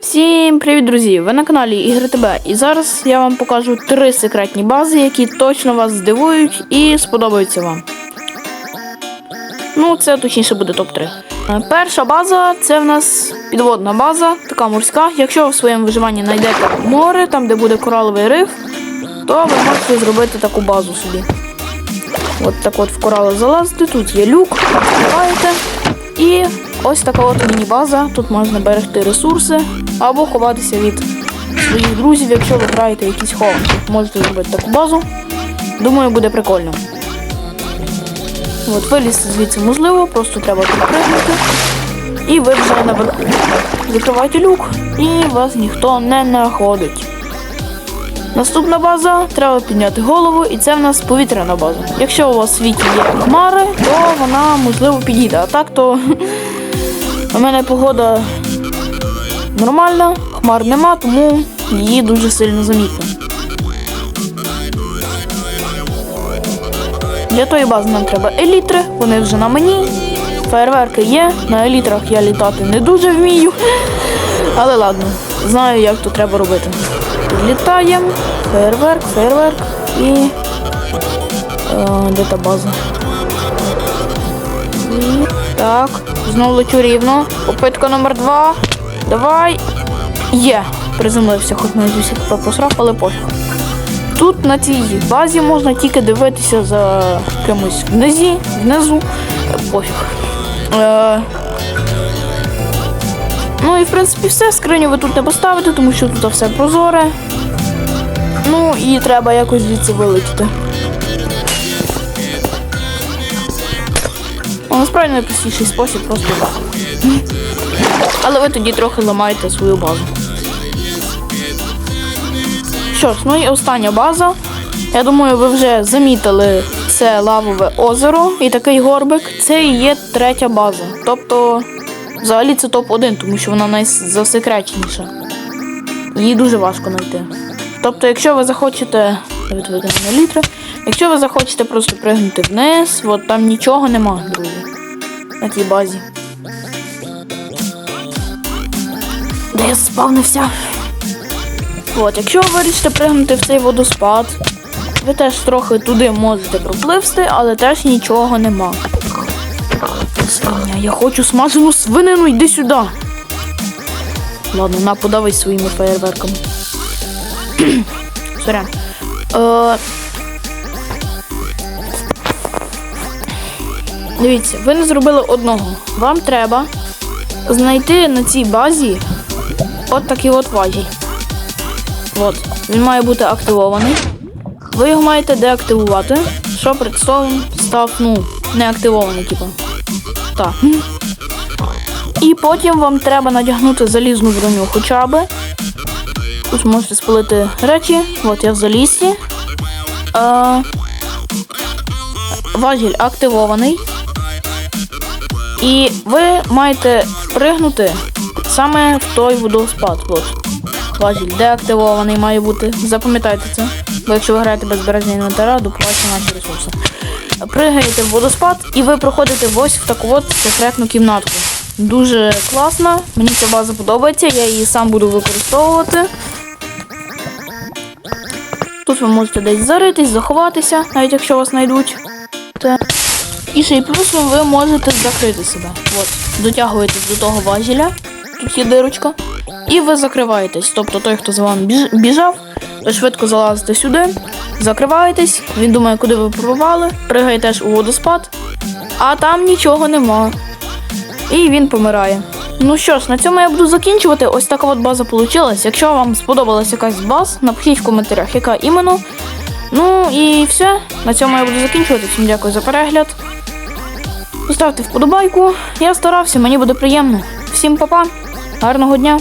Всім привіт, друзі! Ви на каналі Ігри ТБ. І зараз я вам покажу три секретні бази, які точно вас здивують і сподобаються вам. Ну, це точніше буде топ-3. Е, Перша база це в нас підводна база, така морська. Якщо ви в своєму виживанні знайдете море, там де буде кораловий риф, то ви можете зробити таку базу собі. От так от в корали залазите, тут є люк, відкриваєте. І ось така от міні-база. Тут можна берегти ресурси або ховатися від своїх друзів, якщо ви граєте якісь хованки. Можете зробити таку базу. Думаю, буде прикольно. От вилізти звідси можливо, просто треба підпригнути. І ви вже наверху. Закриваєте люк і вас ніхто не знаходить. Наступна база треба підняти голову, і це в нас повітряна база. Якщо у вас в світі є хмари, то вона можливо підійде. А так то у мене погода нормальна, хмар нема, тому її дуже сильно замітно. Для тої бази нам треба елітри, вони вже на мені. Фейерверки є, на елітрах я літати не дуже вмію. Але ладно, знаю, як то треба робити. Літаємо, фейерверк, фейерверк і. Е, де та база? І... Так, знову лечу рівно. Попитка номер два. Давай. Є. Приземлився, хоч не з усіх пропосрав, але пофіг. Тут на цій базі можна тільки дивитися за кимось внизі, внизу. Пофіг. Е, Ну і в принципі все. Скриню ви тут не поставите, тому що тут все прозоре. Ну і треба якось звідси вилетіти. Насправді найпростіший спосіб просто так. Але ви тоді трохи ламаєте свою базу. Що ж, ну і остання база. Я думаю, ви вже замітили це лавове озеро і такий горбик. Це і є третя база. Тобто, взагалі це топ-1, тому що вона найзасекреченіша. Її дуже важко знайти. Тобто, якщо ви захочете. Якщо ви захочете просто пригнути вниз, от там нічого нема, друзі. На тій базі. Де я спавнився? От, якщо ви вирішите пригнути в цей водоспад, ви теж трохи туди можете пропливсти, але теж нічого нема. Свиня, я хочу смажену свинину, йди сюди. Ладно, на подавись своїми феєрверками. Сорян. Е... Дивіться, ви не зробили одного. Вам треба знайти на цій базі от такий от важіль. От, він має бути активований. Ви його маєте деактивувати, щоб редстоун став, ну, неактивований, типу. Так. І потім вам треба надягнути залізну броню хоча б. Тут можете спалити речі. От я в залізі. Е, важіль активований. І ви маєте пригнути саме в той водоспад. От. Важіль деактивований має бути. Запам'ятайте це. Бо якщо ви граєте без збереження інвентаря, доплачте наші ресурси. Пригаєте в водоспад і ви проходите ось в таку от секретну кімнатку. Дуже класна, мені ця база подобається, я її сам буду використовувати. Тут ви можете десь заритись, заховатися, навіть якщо вас знайдуть. І ще й плюсом ви можете закрити себе. От, дотягуєтесь до того важіля, тут є дирочка, і ви закриваєтесь. Тобто той, хто за вами біж- біжав, ви швидко залазите сюди, закриваєтесь, він думає, куди ви пропали, пригає теж у водоспад, а там нічого нема. І він помирає. Ну що ж, на цьому я буду закінчувати. Ось така от база вийшла. Якщо вам сподобалась якась з баз, напишіть в коментарях, яка іменно. Ну і все. На цьому я буду закінчувати. Всім дякую за перегляд. Поставте вподобайку. Я старався, мені буде приємно. Всім па-па, гарного дня!